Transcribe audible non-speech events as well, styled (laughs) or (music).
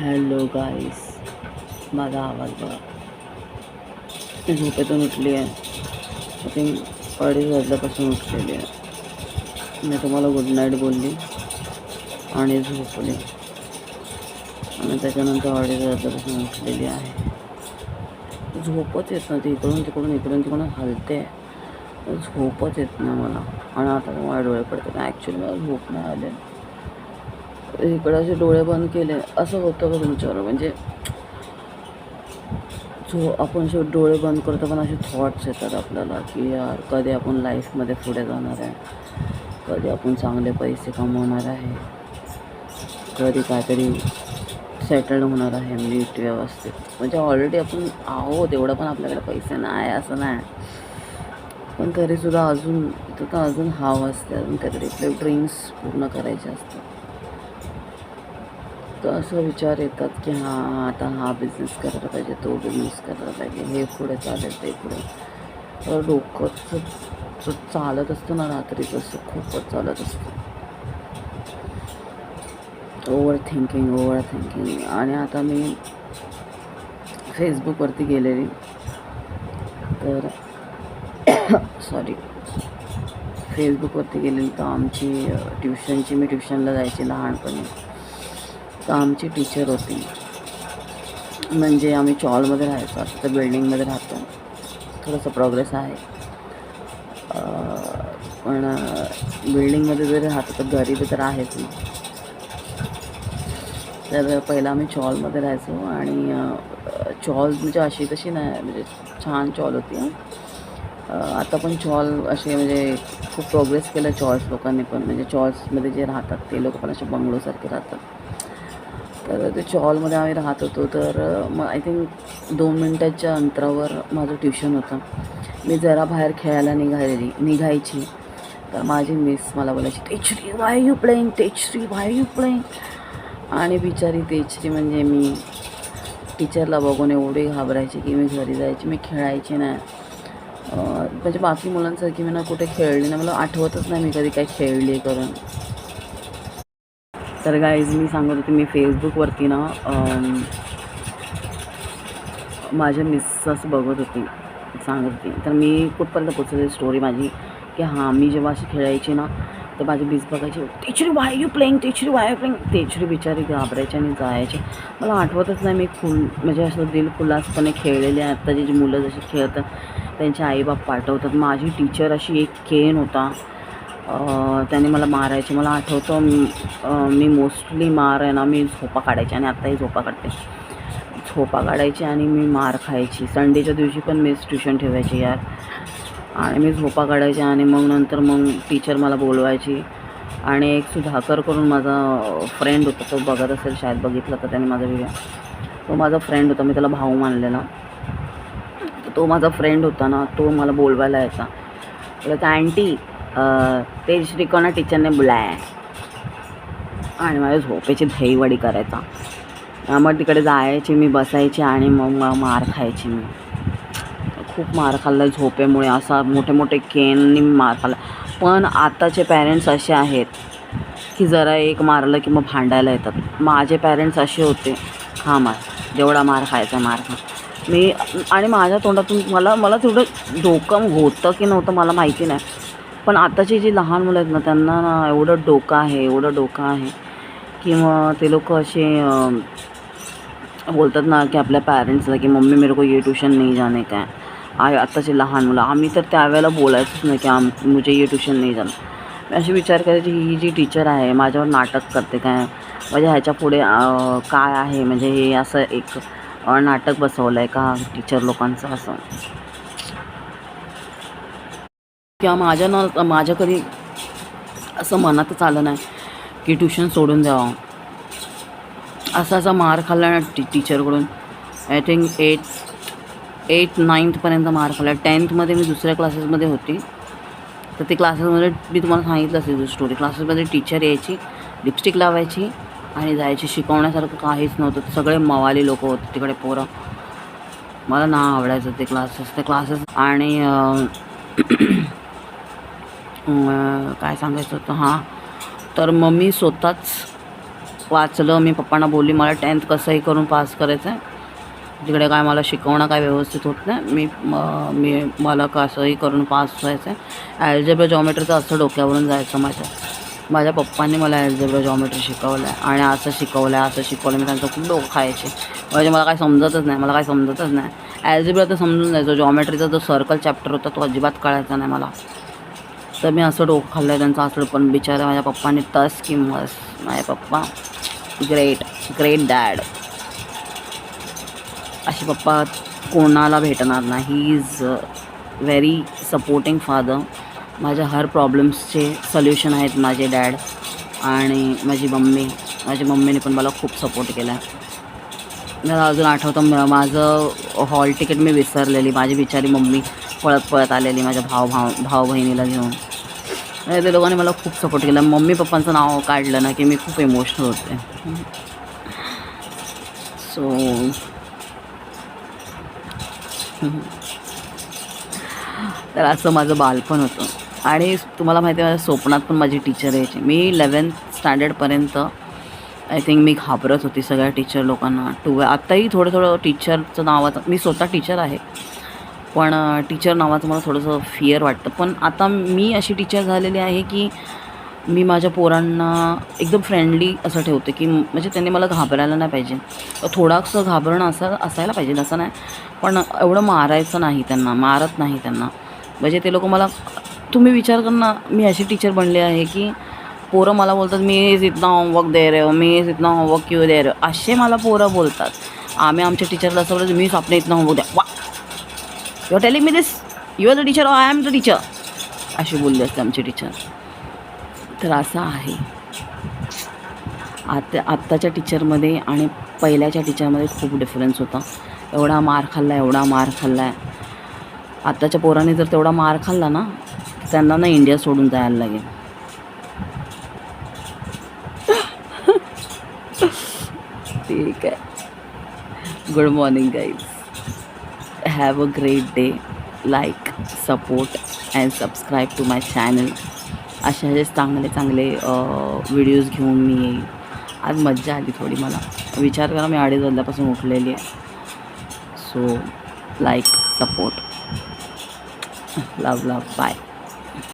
Hello गाईस माझा आवाज बघा. मी झोपेतून उठली आहे. आय थिंक अडीच वाजल्यापासून उठलेली आहे. मी तुम्हाला गुड नाईट बोलली आणि झोपली. आणि त्याच्यानंतर अडीच वाजल्यापासून उठलेली आहे. झोपच येत नाही इकडून तिकडून इकडून तिकडून हलते. झोपच येत नाही मला. आणि आता तुम्हाला डोळे पडतात. ॲक्च्युली मला झोप नाही आले. इकडं असे डोळे बंद केले. असं होतं का तुमच्यावर. म्हणजे जो आपण असे डोळे बंद करतो पण असे थॉट्स येतात आपल्याला की यार कधी आपण लाईफमध्ये पुढे जाणार आहे? कधी आपण चांगले पैसे कमवणार आहे? कधी काहीतरी सेटल्ड होणार आहे नीट व्यवस्थित? म्हणजे ऑलरेडी आपण आहोत एवढं पण आपल्याकडे पैसे नाही असं नाही. पण तरीसुद्धा अजून तिथं तर अजून हाव असते. अजून काहीतरी आपले ड्रीम्स पूर्ण करायचे असतात. असं विचार येतात की हां आता हा बिझनेस करायला पाहिजे तो बिझनेस करायला पाहिजे हे पुढे चालेल ते पुढे. तर चालत असतं ना रात्री तसं खूपच चालत असतं. ओव्हर थिंकिंग ओव्हर थिंकिंग आणि आता मी फेसबुकवरती गेलेली. तर (coughs) सॉरी फेसबुकवरती गेलेली तर आमची ट्युशनची मी ट्युशनला जायची लहानपणी. तर आमची टीचर होती? म्हणजे आम्ही चॉलमध्ये राहायचो आता तर बिल्डिंगमध्ये राहतो. थोडंसं प्रोग्रेस आहे. पण बिल्डिंगमध्ये जरी राहतो तर गरीब तर आहेच ना. तर पहिला आम्ही चॉलमध्ये राहायचो आणि चॉल म्हणजे अशी तशी नाही म्हणजे छान चॉल होती आता पण चॉल असे म्हणजे खूप प्रोग्रेस केलं चॉल्स लोकांनी पण. म्हणजे चॉल्समध्ये जे राहतात ते लोक पण असे बंगलोसारखे राहतात. तर ते चॉलमध्ये आम्ही राहत होतो. तर मग आय थिंक दोन मिनटाच्या अंतरावर माझं ट्युशन होतं. मी जरा बाहेर खेळायला निघालेली निघायची. तर माझी मिस मला बोलायची Tejashri why you playing Tejashri why you playing आणि बिचारी तेजश्री म्हणजे मी. टीचरला बघून एवढी घाबरायची की मी घरी जायची मी खेळायची नाही. म्हणजे बाकी मुलांसारखी मी ना कुठे खेळली नाही. मला आठवतच नाही मी कधी काय खेळली करून. तर गाईज मी सांगत होते मी फेसबुकवरती ना माझ्या मिस्सस बघत होती सांगत होती. तर मी कुठपर्यंत पोचवली स्टोरी माझी? की हां मी जेव्हा अशी खेळायची ना तर माझी मिस बघायची टिचरी वाय यू प्लेईंग टिचरी वाय यू प्लेईंग तेचरी बिचारी घाबरायची आणि जायची. मला आठवतच नाही मी फुल म्हणजे असं दिल खुलासपणे खेळलेले आहे. आत्ताची जी मुलं जशी खेळतात त्यांचे आईबाप पाठवतात. माझी टीचर अशी एक केन होता त्याने मला मारायचे. मला आठवतं मी- मोस्टली मार आहे ना मी झोपा काढायची आणि आत्ताही झोपा काढते. झोपा काढायची आणि मी मार खायची. संडेच्या दिवशी पण मीच ट्युशन ठेवायची यार. आणि मी झोपा काढायची आणि मग नंतर मग टीचर मला बोलवायची. आणि एक सुधाकर करून माझा फ्रेंड होता तो बघत असेल शाळेत बघितला तर त्याने माझा व्हिडिओ तो माझा फ्रेंड होता मी त्याला भाऊ मानलेला. तर तो माझा फ्रेंड होता ना तो मला बोलवायला यायचा. बोलायचा अँटी ते श्रीकोणा टीचरने बुलाय आणि माझ्या झोपेची दहीवडी करायचा. मग तिकडे जायची मी बसायची आणि मग मार खायची मी. खूप मार खाल्ला झोपेमुळे. असा मोठे मोठे केननी मार खाल्ला. पण आताचे पॅरेंट्स असे आहेत की जरा एक मारलं की मग भांडायला येतात. माझे पॅरेंट्स असे होते. हा मार जेवढा मार खायचा मार खा. मी आणि माझ्या तोंडातून मला मला तेवढं डोकं होतं की नव्हतं मला माहिती नाही. पण आताची जी लहान मुलं आहेत ना त्यांना ना एवढं डोकं आहे एवढं डोकं आहे की मग ते लोक असे बोलतात ना की आपल्या पॅरेंट्सला की मम्मी मेरे को ये ट्यूशन नाही जाणे काय आय आत्ताचे लहान मुलं आम्ही तर त्यावेळेला बोलायचंच नाही की आम मुझे ये ट्यूशन नाही जाणं मी अशी विचार करायची ही जी टीचर आहे माझ्यावर नाटक करते काय? म्हणजे ह्याच्या पुढे काय आहे? म्हणजे हे असं एक नाटक बसवलं आहे का टीचर लोकांचं असं? किंवा माझ्या न माझ्या कधी असं मनातच आलं नाही की ट्युशन सोडून द्यावं. असा असा मार खाल्ला ना टी टीचरकडून. आय थिंक एट एट नाईन्थपर्यंत मार खाल्ला. टेन्थमध्ये मी दुसऱ्या क्लासेसमध्ये होती. तर ते क्लासेसमध्ये मी तुम्हाला सांगितलं असेल स्टोरी क्लासेसमध्ये टीचर यायची लिपस्टिक लावायची आणि जायची. शिकवण्यासारखं काहीच नव्हतं. सगळे मवाली लोक होते तिकडे पोरं. मला ना आवडायचं ते क्लासेस ते क्लासेस आणि काय सांगायचं होतं? हां. तर मग मी स्वतःच वाचलं. मी पप्पांना बोलली मला टेन्थ कसंही करून पास करायचं आहे तिकडे काय मला शिकवणं काय व्यवस्थित होत नाही. मी मी मला कसंही करून पास व्हायचं आहे ॲल्जेब्रा जॉमेट्रीचं असं डोक्यावरून जायचं माझ्या. माझ्या पप्पांनी मला ॲल्जेब्रा जॉमेट्री शिकवलं आहे आणि असं शिकवलं आहे असं शिकवलं मी त्यांचं खूप डोकं खायचे. म्हणजे मला काय समजतच नाही. मला काय समजतच नाही. ॲल्जेब्रा तर समजून जायचं. जॉमेट्रीचा जो सर्कल चॅप्टर होता तो अजिबात कळायचा नाही मला. तर मी असं डोकं खाल्लं आहे त्यांचं असलं पण बिचारा माझ्या पप्पाने तस की मस. माझे पप्पा ग्रेट ग्रेट डॅड असे पप्पा कोणाला भेटणार नाही. He is very supporting father माझ्या हर प्रॉब्लेम्सचे सल्युशन आहेत माझे डॅड आणि माझी मम्मी. माझ्या मम्मीने पण मला खूप सपोर्ट केला. मला अजून आठवतं माझं हॉल तिकीट मी विसरलेली. माझी बिचारी मम्मी पळत पळत आलेली. माझ्या भाव भाव भाऊ बहिणीला घेऊन. आणि ते लोकांनी मला खूप सपोर्ट केला. मम्मी पप्पांचं नाव काढलं ना की मी खूप इमोशनल होते. सो तर असं माझं बालपण होतं. आणि तुम्हाला माहिती आहे माझ्या स्वप्नात पण माझी टीचर यायची. मी इलेवन्थ स्टँडर्डपर्यंत आय थिंक मी घाबरत होती सगळ्या टीचर लोकांना. टू आत्ताही थोडं थोडं टीचरचं नावाचं मी स्वतः टीचर आहे. पण टीचर नावाचं मला थोडंसं फिअर वाटतं. पण आता मी अशी टीचर झालेली आहे की मी माझ्या पोरांना एकदम फ्रेंडली असं ठेवते की म्हणजे त्यांनी मला घाबरायला नाही पाहिजे. थोडासं घाबरणं असं असायला पाहिजे असं नाही. पण एवढं मारायचं नाही त्यांना मारत नाही त्यांना. म्हणजे ते लोक मला तुम्ही विचार कर ना मी अशी टीचर बनली आहे की पोरं मला बोलतात मी इतना होमवर्क दे रे हो, मी इतना होमवर्क क्यू दे रे हो? असे मला पोरं बोलतात. आम्ही आमच्या टीचरला असं बोलतो मी आपले इतना होमवर्क द्या वा you are telling me this you are the teacher I am the teacher अशी बोलली असते आमची टीचर तर असं आहे. आता आत्ताच्या टीचरमध्ये आणि पहिल्याच्या टीचरमध्ये खूप डिफरन्स होता. एवढा मार खाल्ला एवढा मार खाल्ला आहे आत्ताच्या पोरांनी जर तेवढा मार खाल्ला ना त्यांना ना इंडिया सोडून जायला लागेल. (laughs) ठीक आहे. Good morning guys have a great day like support and subscribe to my channel असे असे चांगले चांगले व्हिडिओज घेऊन मी येईल. आज मज्जा आली थोडी मला. विचार करा मी अडीच वाजल्यापासून उठलेली आहे. So like support love love bye